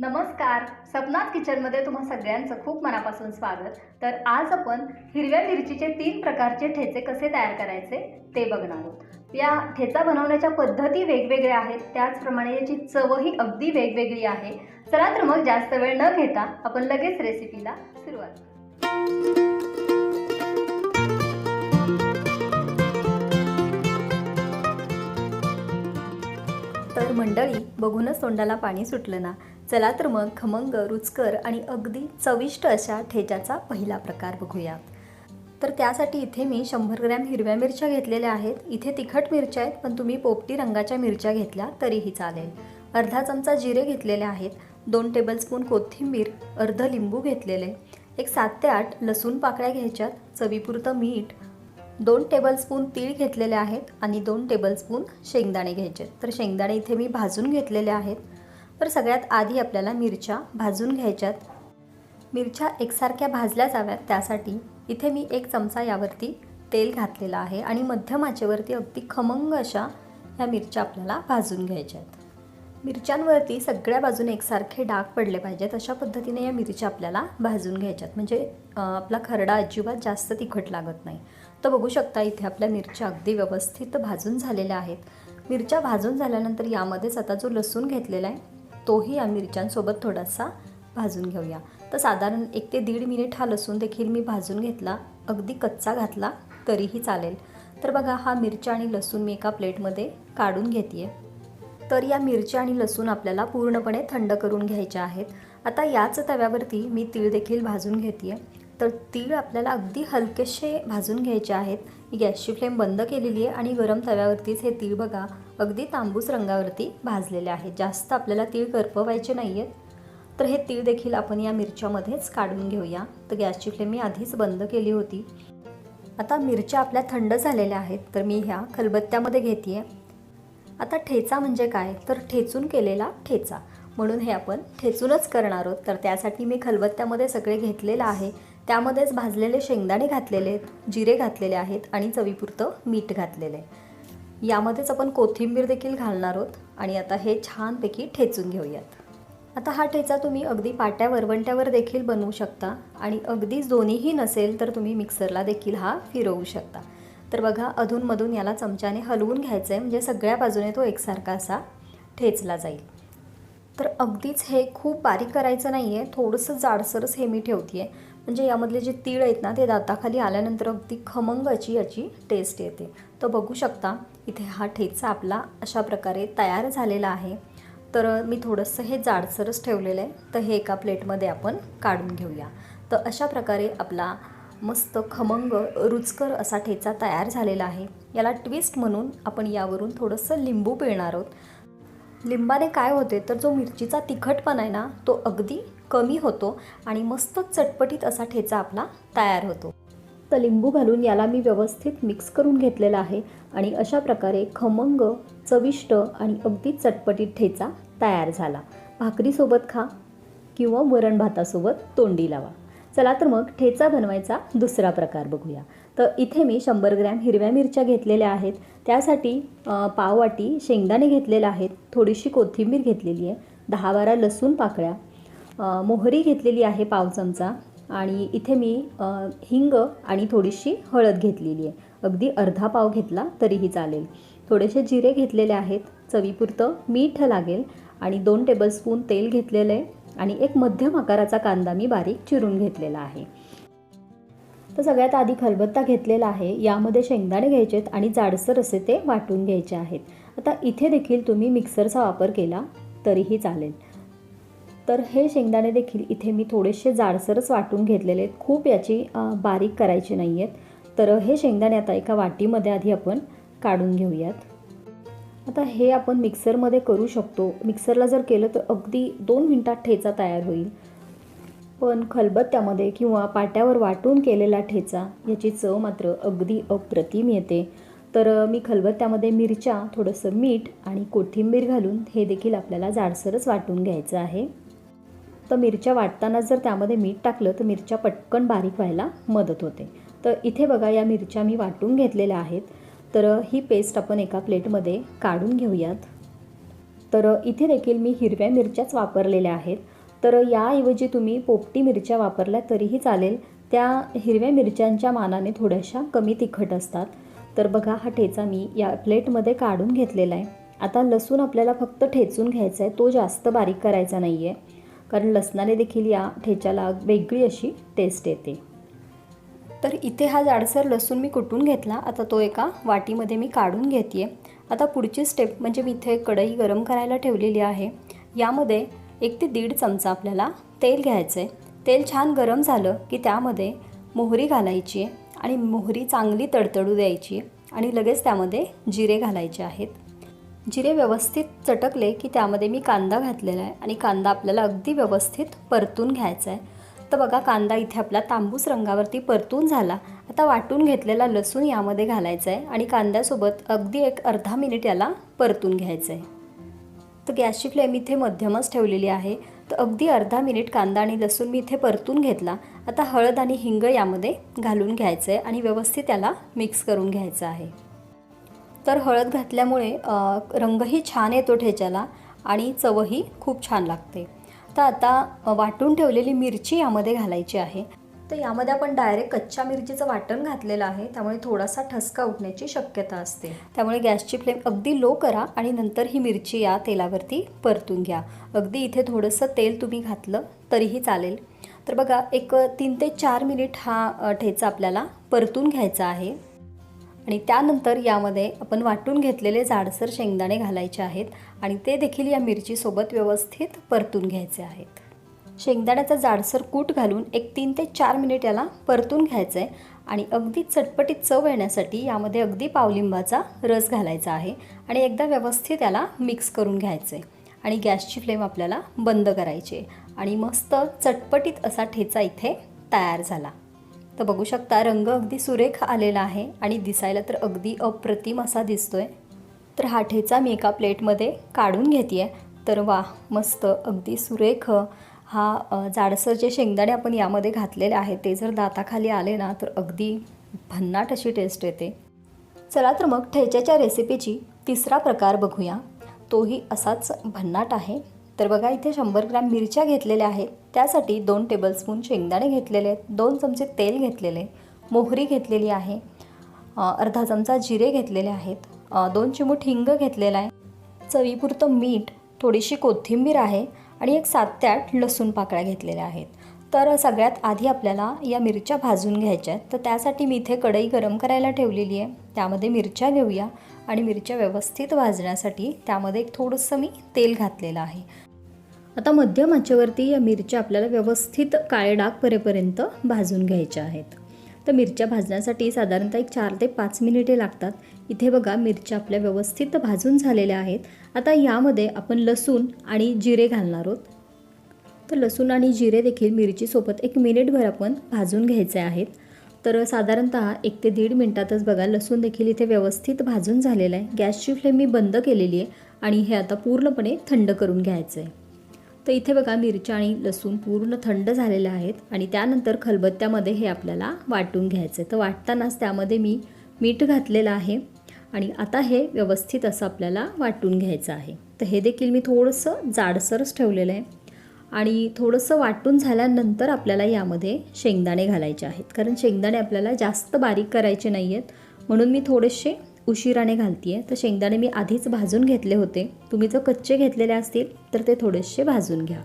नमस्कार. सपनाथ किचनमध्ये तुम्हा सगळ्यांचं खूप मनापासून स्वागत. तर आज आपण हिरव्या मिरचीचे तीन प्रकारचे ठेचे कसे तयार करायचे ते बघणार आहोत. या ठेचा बनवण्याच्या पद्धती वेगवेगळ्या आहेत. त्याचप्रमाणे याची चवही अगदी वेगवेगळी आहे. चला तर मग जास्त वेळ न घेता आपण लगेच रेसिपीला सुरुवात तर मंडळी बघूनच तोंडाला पाणी सुटलं ना? चला तर मग खमंग रुचकर आणि अगदी चविष्ट अशा ठेच्याचा पहिला प्रकार बघूयात तर त्यासाठी इथे मी शंभर ग्रॅम हिरव्या मिरच्या घेतलेल्या आहेत. इथे तिखट मिरच्या आहेत पण तुम्ही पोपटी रंगाच्या मिरच्या घेतल्या तरीही चालेल. अर्धा चमचा जिरे घेतलेले आहेत दोन टेबलस्पून कोथिंबीर अर्ध लिंबू घेतलेले एक सात ते आठ लसूण पाकळ्या घ्यायच्यात चवीपुरतं मीठ दोन टेबलस्पून तीळ घेतलेले आहेत आणि दोन टेबलस्पून शेंगदाणे घ्यायचे तर शेंगदाणे इथे मी भाजून घेतलेले आहेत. तर सगळ्यात आधी आपल्याला मिरच्या भाजून घ्यायच्यात. मिरच्या एकसारख्या भाजल्या जाव्यात त्यासाठी इथे मी एक चमचा यावरती तेल घातलेलं आहे आणि मध्यम आचेवरती अगदी खमंग अशा ह्या मिरच्या आपल्याला भाजून घ्यायच्या आहेत मिरच्यांवरती सगळ्या बाजूने एकसारखे डाग पडले पाहिजेत अशा पद्धतीने या मिरच्या आपल्याला भाजून घ्यायच्यात. म्हणजे आपला खरडा अजिबात जास्त तिखट लागत नाही. तर बघू शकता इथे आपल्या मिरच्या अगदी व्यवस्थित भाजून झालेल्या आहेत. मिरच्या भाजून झाल्यानंतर यामध्येच आता जो लसूण घेतलेला आहे तोही या मिरच्यांसोबत थोडासा भाजून घेऊया. तर साधारण एक ते दीड मिनिट हा लसूण देखील मी भाजून घेतला. अगदी कच्चा घातला तरीही चालेल. तर बघा हा मिरच्या आणि लसूण मी एका प्लेटमध्ये काढून घेते तर या मिरच्या आणि लसूण आपल्याला पूर्णपणे थंड करून घ्यायच्या आहेत. आता याच तव्यावरती मी तीळ देखील भाजून घेते तर तीळ आपल्याला अगदी हलकेसे भाजून घ्यायचे आहेत. मी गॅसची फ्लेम बंद केलेली आहे आणि गरम तव्यावरतीच हे तीळ बघा अगदी तांबूस रंगावरती भाजलेले आहेत. जास्त आपल्याला तीळ करपवायचे नाही आहेत तर हे तीळ देखील आपण या मिरच्यामध्येच काढून घेऊया. तर गॅसची फ्लेम मी आधीच बंद केली होती. आता मिरच्या आपल्या थंड झालेल्या आहेत. तर मी ह्या खलबत्त्यामध्ये घेते आता ठेचा म्हणजे काय? तर ठेचून केलेला ठेचा. म्हणून हे आपण ठेचूनच करणार आहोत. तर त्यासाठी मी खलबत्त्यामध्ये सगळे घेतलेलं आहे. त्यामध्येच भाजलेले शेंगदाणे घातलेले आहेत. जिरे घातलेले आहेत. आणि चवीपुरतं मीठ घातलेलं आहे. यामध्येच आपण कोथिंबीर देखील घालणार आहोत आणि आता हे छानपैकी ठेचून घेऊयात. आता हा ठेचा तुम्ही अगदी पाट्या वरवंट्यावर देखील बनवू शकता आणि अगदीच दोन्हीही नसेल तर तुम्ही मिक्सरला देखील हा फिरवू शकता. तर बघा अधूनमधून याला चमच्याने हलवून घ्यायचं आहे म्हणजे सगळ्या बाजूने तो एकसारखा असा ठेचला जाईल. तर अगदीच हे खूप बारीक करायचं नाही आहे थोडंसं जाडसरच हे मी ठेवते आहे म्हणजे यामधले जे तीळ आहेत ना ते दाताखाली आल्यानंतर अगदी खमंग अशी याची टेस्ट येते. तर बघू शकता इथे हा ठेचा आपला अशा प्रकारे तयार झालेला आहे. तर मी थोडंसं हे जाडसरच ठेवलेलं आहे. तर हे एका प्लेटमध्ये आपण काढून घेऊया. तर अशा प्रकारे आपला मस्त खमंग रुचकर असा ठेचा तयार झालेला आहे. याला ट्विस्ट म्हणून आपण यावरून थोडंसं लिंबू पिळणार आहोत. लिंबाने काय होते तर जो मिरचीचा तिखटपणा आहे ना तो अगदी कमी होतो आणि मस्त चटपटीत असा ठेचा आपला तयार होतो. तर लिंबू घालून याला मी व्यवस्थित मिक्स करून घेतलेला आहे आणि अशा प्रकारे खमंग चविष्ट आणि अगदी चटपटीत ठेचा तयार झाला. भाकरीसोबत खा किंवा वरण भातासोबत तोंडी लावा. चला तर मग ठेचा बनवायचा दुसरा प्रकार बघूया. तर इथे मी शंभर ग्रॅम हिरव्या मिरच्या घेतलेल्या आहेत. त्यासाठी पाववाटी शेंगदाणे घेतलेले आहेत. थोडीशी कोथिंबीर घेतलेली आहे. दहा बारा लसूण पाकळ्या. मोहरी घेतलेली आहे पाव चमचा. आणि इथे मी हिंग आणि थोडीशी हळद घेतलेली आहे. अगदी अर्धा पाव घेतला तरीही चालेल. थोडेसे जिरे घेतलेले आहेत. चवीपुरतं मीठ लागेल आणि दोन टेबलस्पून तेल घेतलेलं आहे आणि एक मध्यम आकाराचा कांदा मी बारीक चिरून घेतलेला आहे. तर सगळ्यात आधी खलबत्ता घेतलेला आहे. यामध्ये शेंगदाणे घ्यायचे आहेत आणि जाडसर असे ते वाटून घ्यायचे आहेत. आता इथे देखील तुम्ही मिक्सरचा वापर केला तरीही चालेल. तर हे शेंगदाणे देखील इथे मी थोडेसे जाडसरच वाटून घेतलेले आहेत. खूप याची बारीक करायची नाही आहेत तर हे शेंगदाणे आता एका वाटीमध्ये आधी आपण काढून घेऊयात. आता हे आपण मिक्सरमध्ये करू शकतो. मिक्सरला जर केलं तर अगदी दोन मिनटात ठेचा तयार होईल. पण खलबत्त्यामध्ये किंवा पाट्यावर वाटून केलेला ठेचा याची चव मात्र अगदी अप्रतिम येते. तर मी खलबत्त्यामध्ये मिरच्या थोडंसं मीठ आणि कोथिंबीर घालून हे देखील आपल्याला जाडसरच वाटून घ्यायचं आहे. तर मिरच्या वाटताना जर त्यामध्ये मीठ टाकलं तर मिरच्या पटकन बारीक व्हायला मदत होते. तर इथे बघा या मिरच्या मी वाटून घेतलेल्या आहेत. तर ही पेस्ट आपण एका प्लेटमध्ये काढून घेऊयात. तर इथे देखील मी हिरव्या मिरच्याच वापरलेल्या आहेत. तर याऐवजी तुम्ही पोपटी मिरच्या वापरल्या तरीही चालेल. त्या हिरव्या मिरच्यांच्या मानाने थोड्याशा कमी तिखट असतात. तर बघा हा ठेचा मी या प्लेटमध्ये काढून घेतलेला आहे. आता लसूण आपल्याला फक्त ठेचून घ्यायचा आहे. तो जास्त बारीक करायचा नाही आहे कारण लसणाने देखील या ठेच्याला वेगळी अशी टेस्ट येते. तर इथे हा जाडसर लसूण मी कुटून घेतला. आता तो एका वाटीमध्ये मी काढून घेते आता पुढची स्टेप म्हणजे मी इथे कढई गरम करायला ठेवलेली आहे. यामध्ये एक ते दीड चमचा आपल्याला तेल घ्यायचं आहे तेल छान गरम झालं की त्यामध्ये मोहरी घालायची आहे आणि मोहरी चांगली तडतडू द्यायची आणि लगेच त्यामध्ये जिरे घालायचे आहेत. जिरे व्यवस्थित चटकले की त्यामध्ये मी कांदा घातलेला आहे आणि कांदा आपल्याला अगदी व्यवस्थित परतून घ्यायचा आहे. तर बघा कांदा इथे आपला तांबूस रंगावरती परतून झाला. आता वाटून घेतलेला लसूण यामध्ये घालायचा आहे आणि कांद्यासोबत अगदी एक अर्धा मिनिट याला परतून घ्यायचं आहे. तर गॅसची फ्लेम इथे मध्यमच ठेवलेली आहे. तर अगदी अर्धा मिनिट कांदा आणि लसूण मी इथे परतून घेतला. आता हळद आणि हिंग यामध्ये घालून घ्यायचं आहे आणि व्यवस्थित त्याला मिक्स करून घ्यायचं आहे. तर हळद घातल्यामुळे रंगही छान येतो ठेच्याला आणि चवही खूप छान लागते. तर आता वाटून ठेवलेली मिरची यामध्ये घालायची आहे. तर यामध्ये आपण डायरेक्ट कच्च्या मिरचीचं वाटण घातलेलं आहे त्यामुळे थोडासा ठसका उठण्याची शक्यता असते. त्यामुळे गॅसची फ्लेम अगदी लो करा आणि नंतर ही मिरची या तेलावरती परतून घ्या. अगदी इथे थोडंसं तेल तुम्ही घातलं तरीही चालेल. तर बघा एक तीन ते चार मिनिट हा ठेचा आपल्याला परतून घ्यायचा आहे. आणि त्यानंतर यामध्ये आपण वाटून घेतलेले जाडसर शेंगदाणे घालायचे आहेत आणि ते देखील या मिरचीसोबत व्यवस्थित परतून घ्यायचे आहेत. शेंगदाण्याचा जाडसर कूट घालून एक तीन ते चार मिनिट याला परतून घ्यायचं आहे आणि अगदी चटपटीत चव येण्यासाठी यामध्ये अगदी पावलिंबाचा रस घालायचा आहे आणि एकदा व्यवस्थित याला मिक्स करून घ्यायचं आहे आणि गॅसची फ्लेम आपल्याला बंद करायची आणि मस्त चटपटीत असा ठेचा इथे तयार झाला. तर बघू शकता रंग अगदी सुरेख आलेला आहे आणि दिसायला तर अगदी अप्रतिम असा दिसतोय. तर हा ठेचा मी एका प्लेटमध्ये काढून घेते तर वा मस्त अगदी सुरेख. हा जाडसर जे शेंगदाणे आपण यामध्ये घातलेले आहेत. ते जर दाताखाली आले ना तर अगदी भन्नाट अशी टेस्ट येते. चला तर मग ठेच्याच्या रेसिपीची तिसरा प्रकार बघूया. तोही असाच भन्नाट आहे. तर बघा इथे शंभर ग्रॅम मिरच्या घेतलेल्या आहेत. त्यासाठी दोन टेबलस्पून शेंगदाणे घेतलेले आहेत. दोन चमचे तेल घेतलेले मोहरी घेतलेली आहे. अर्धा चमचा जिरे घेतलेले आहेत. दोन चिमूट हिंग घेतलेला आहे. चवीपुरतं मीठ थोडीशी कोथिंबीर आहे आणि एक सात ते आठ लसूण पाकळ्या घेतलेल्या आहेत. तर सगळ्यात आधी आपल्याला या मिरच्या भाजून घ्यायच्या आहेत. तर त्यासाठी मी इथे कढई गरम करायला ठेवलेली आहे. त्यामध्ये मिरच्या घेऊया आणि मिरच्या व्यवस्थित भाजण्यासाठी त्यामध्ये एक थोडंसं मी तेल घातलेलं आहे. आता मध्यम आचेवरती या मिरच्या आपल्याला व्यवस्थित काळे डाग परेपर्यंत भाजून घ्यायच्या आहेत. तर मिरच्या भाजण्यासाठी साधारणतः एक चार ते पाच मिनिटे लागतात. इथे बघा मिरच्या आपल्या व्यवस्थित भाजून झालेल्या आहेत. आता यामध्ये आपण लसूण आणि जिरे घालणार आहोत. तर लसूण आणि जिरे देखील मिरचीसोबत एक मिनिटभर आपण भाजून घ्यायचे आहेत. तर साधारणतः एक ते दीड मिनटातच बघा लसूण देखील इथे व्यवस्थित भाजून झालेलं आहे. गॅसची फ्लेम मी बंद केलेली आहे आणि हे आता पूर्णपणे थंड करून घ्यायचं आहे तर इथे बघा मिरच्या आणि लसूण पूर्ण थंड झालेल्या आहेत आणि त्यानंतर खलबत्त्यामध्ये हे आपल्याला वाटून घ्यायचं आहे. तर वाटतानाच त्यामध्ये मी मीठ घातलेलं आहे आणि आता हे व्यवस्थित असं आपल्याला वाटून घ्यायचं आहे. तर हे देखील मी थोडंसं जाडसरच ठेवलेलं आहे आणि थोडंसं वाटून झाल्यानंतर आपल्याला यामध्ये शेंगदाणे घालायचे आहेत. कारण शेंगदाणे आपल्याला जास्त बारीक करायचे नाही आहेत म्हणून मी थोडेसे उशिराने घालते आहे तर शेंगदाणे मी आधीच भाजून घेतले होते. तुम्ही जर कच्चे घेतलेले असतील तर ते थोडेसे भाजून घ्या.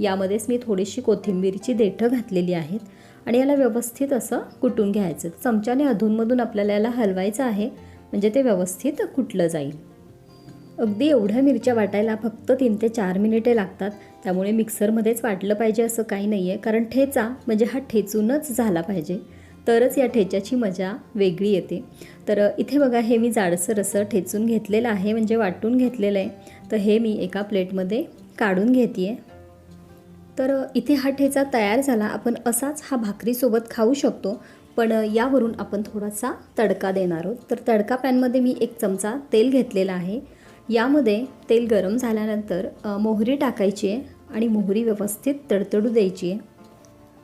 यामध्येच मी थोडीशी कोथिंबीरची देठं घातलेली आहेत आणि याला व्यवस्थित असं कुटून घ्यायचं. चमच्याने अधूनमधून आपल्याला याला हलवायचं आहे म्हणजे ते व्यवस्थित कुटलं जाईल. अगदी एवढ्या मिरच्या वाटायला फक्त तीन ते चार मिनिटे लागतात. त्यामुळे मिक्सरमध्येच वाटलं पाहिजे असं काही नाही आहे कारण ठेचा म्हणजे हा ठेचूनच झाला पाहिजे. तरच या ठेच्याची मजा वेगळी येते. तर इथे बघा हे मी जाडसर असं ठेचून घेतलेलं आहे म्हणजे वाटून घेतलेलं आहे. तर हे मी एका प्लेटमध्ये काढून घेते आहे तर इथे हा ठेचा तयार झाला. आपण असाच हा भाकरीसोबत खाऊ शकतो पण यावरून आपण थोडासा तडका देणार आहोत. तर तडका पॅनमध्ये मी एक चमचा तेल घेतलेला आहे. यामध्ये तेल गरम झाल्यानंतर मोहरी टाकायची आहे आणि मोहरी व्यवस्थित तडतडू द्यायची आहे.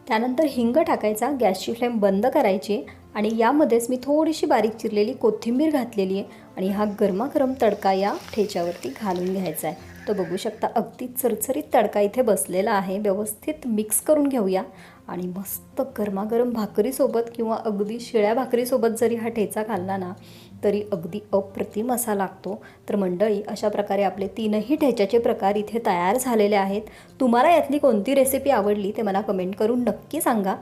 त्यानंतर हिंग टाकायचा गॅसची फ्लेम बंद करायची आणि यामध्येच मी थोडीशी बारीक चिरलेली कोथिंबीर घातलेली आहे आणि हा गरमागरम तडका या ठेच्यावरती घालून घ्यायचा आहे. तो बघू शकता अगदी चरचरीत तडका इथे बसलेला आहे. व्यवस्थित मिक्स करून घेऊया आणि मस्त गरमागरम भाकरीसोबत किंवा अगदी शिळ्या भाकरीसोबत जरी हा ठेचा खाल्ला ना तरी अगदी अप्रतिम असा लागतो. तर मंडळी अशा प्रकारे आपले तीनही ठेच्याचे प्रकार इथे तयार झालेले आहेत. तुम्हाला यातली कोणती रेसिपी आवडली ते मला कमेंट करून नक्की सांगा.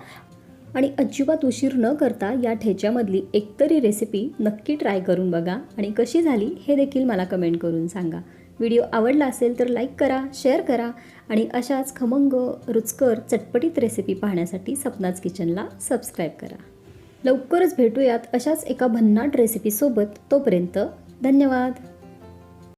आणि अजिबात उशीर न करता या ठेच्यामधली एकतरी रेसिपी नक्की ट्राय करून बघा. आणि कशी झाली हे देखील मला कमेंट करून सांगा. व्हिडिओ आवडला असेल तर लाईक करा शेअर करा. आणि अशाच खमंग रुचकर चटपटीत रेसिपी पाहण्यासाठी सपनाच किचनला सबस्क्राईब करा. लवकरच भेटूयात अशाच एका भन्नाट रेसिपीसोबत तोपर्यंत धन्यवाद.